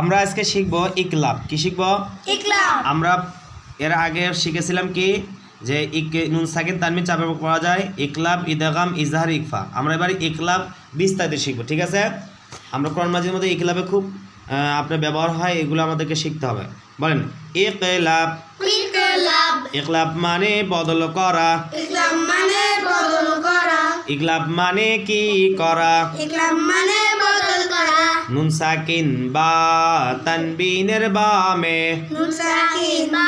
আমরা আজকে শিখব ইকলাব। কি শিখব? ইকলাম আমরা এর আগে শিখেছিলাম কি? যে ইক নুন সাকিন তানমিন চাপে পড়া যায়। ইকলাব ইদাগাম ইজহার ইকফা। আমরা এবার ইকলাব বিস্তারিত শিখব ঠিক আছে? আমরা কোরআন মাঝের মধ্যে ইকলাবে খুব আপনার ব্যবহার হয় এগুলো আমাদেরকে শিখতে হবে। বলেন ইকলাব। ইকলাব। ইকলাব মানে বদল করা। ইকলাম মানে বদল করা। ইকলাব মানে কি করা? ইকলাম মানে নুন সাকিন বা তানবিনের বামে। নুন সাকিন বা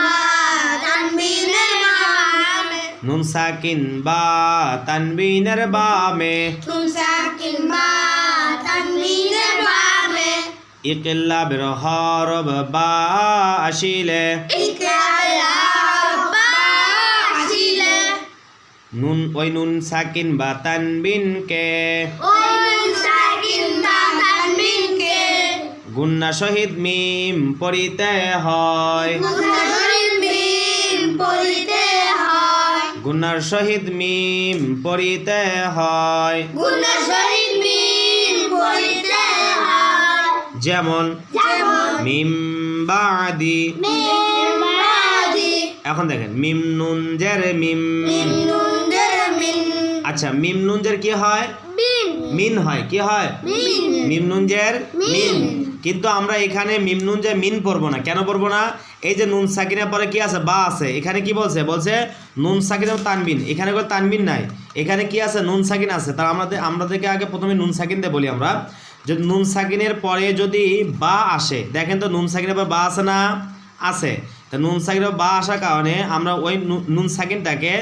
তানবিনের বামে। নুন সাকিন বা তানবিনের বামে। নুন সাকিন বা তানবিনের বামে। ইকলাবের হরব বা আসিলে ইকলাব বা আসিলে নুন ওই নুন সাকিন বা তানবিনকে। ওই গুন্না শহীদ মিম পড়িতে হয়। গুন্নার শহীদ মিম পড়িতে হয়। যেমন মিম বাদি। এখন দেখেন মিম নুন জের মিম। আচ্ছা মিম নুন জের কি হয়? মিন হয় কি হয়? মিন। মিম নুন জের মিন। কিন্তু আমরা এখানে মিম নুন মিন পড়ব না। কেন পড়ব না? এই যে নুন সাকিনের পরে কি আছে? বা আছে। এখানে কি বলছে? বলছে নুন সাকিন তানবিন। এখানে কোনো তানবিন নাই। এখানে কি আছে? নুন সাকিন আছে। তার আমাদের আমাদেরকে আগে প্রথমে নুন সাকিন দিয়ে বলি আমরা। যে নুন সাকিনের পরে যদি বা আসে দেখেন তো নুন সাকিনের পরে বা আছে না? আছে। তা নুন সাকিনের বা আসার কারণে আমরা ওই নুন সাকিনটাকে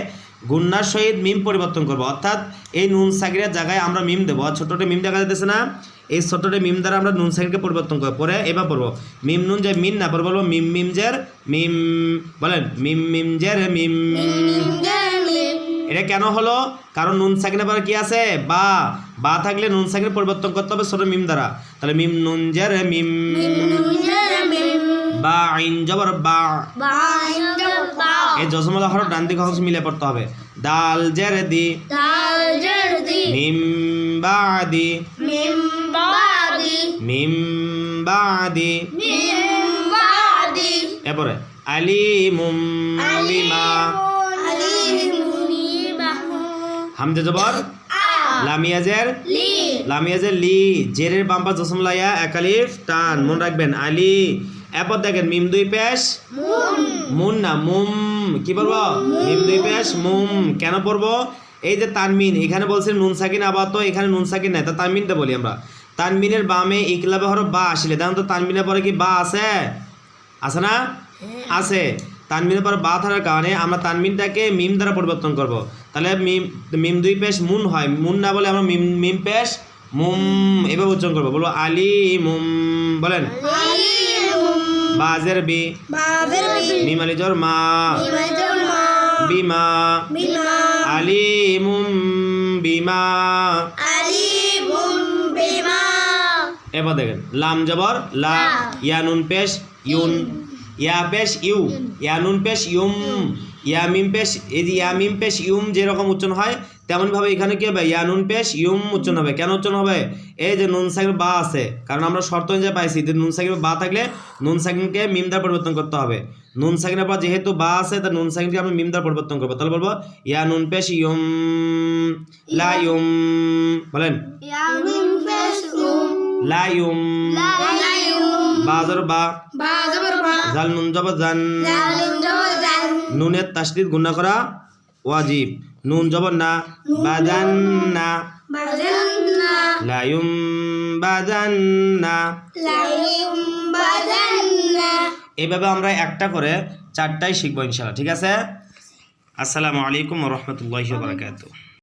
গুন্নার সহিত মিম পরিবর্তন করব। অর্থাৎ এই নুন সাকিরের জায়গায় আমরা মিম দেবো। আর ছোট্টটে মিম দেখা যেতেছে না? এই ছোট্টটে মিম দ্বারা আমরা নুন সাকিরকে পরিবর্তন করব। পরে এবার পড়ব। মিম নুন যে মিম না পরে বলব মিম মিম জের মিম বলেন মিম মিম জের মিম। এটা কেন হলো? কারণ নুন সাকিনের পরে কি আছে? বা বা থাকলে নুন সাকির পরিবর্তন করতে হবে ছোট মিম দ্বারা। তাহলে মিম নুন জের মিম। বা আইন জবর বা। এই জসমলা হরফ ডান দিকে হস মিলে পড়তে হবে। দাল জের দি দাল জের দি মিম বাদি। মিম বাদি। মিম বাদি। মিম বাদি। এরপরে আলিমুম বিমা। আলিমুনিবা হামজা জবর। লামিয়াজের লি। লামিয়াজের লি। জেরের বাম্পা জসম লাইয়া একালিফ টান। মনে রাখবেন আলি। এরপর দেখেন মিম দুই পেশ। মুন। মুন না মুম কি বলব মিম দুই পেশ, মুম। কেন পড়ব? এই যে তানমিন, এখানে বলছে নুন সাকিন আবার তো এখানে নুন সাকিন নাই। তা তানমিনটা বলি আমরা। তানমিনের বামে ইকলাবে হরফ বা আসলে। দেখুন তো তানমিনের পরে কি বা আছে? আছে না? আছে। তানমিনের পরে বা থাকার কারণে আমরা তানমিনটাকে মিম দ্বারা পরিবর্তন করব। তাহলে মিম মিম দুই পেশ, মুন হয়। মুন না বলে আমরা মিম মিম পেশ, মুম এভাবে উচ্চারণ করব। বলব আলি মুম বলেন বাজের বি। বাজের বি। মিম আলি জোর মা। বিমা। বিমা। আলিমুম বিমা। আলিমুম বিমা। এবার দেখেন লাম জবর লা লা। ইয়ানুন পেশ ইউন। ইয়া পেশ ইউ ইয়ানুন পেশ ইউম ইয়া মিম পেশ এই যে ইয়া মিম পেশ ইউম যেরকম উচ্চারণ হয় তেমনভাবে এখানে কি হবে? ইয়ানুন পেশ ইউম উচ্চারণ হবে। কেন উচ্চারণ হবে? এই যে নুন সাকির বা আছে কারণ আমরা শর্ত অনুযায়ী পাইছি যে নুন সাকির বা থাকলে নুন সাকিনকে মিম দ্বারা পরিবর্তন করতে হবে। নুন সাকিনের পর যেহেতু বা আছে তা নুন সাকিনকে আমরা মিম দ্বারা পরিবর্তন করব। তাহলে বলব ইয়া নুন পেশ ইউম লা ইউম বলেন। ইয়ামিন পেশুম লা ইউম লাইয়ুম বাজর বা বা জবর বা জাল নুন জবর জান নুনের তাসদিদ গুণা করা ওয়াজিব। নুন জবর না বাজান না লায়ুম বাজান না। এইভাবে আমরা একটা করে চারটাই শিখব ইনশাল্লাহ ঠিক আছে? আসসালামু আলাইকুম রহমতুল্লাহ বারকাতুহ।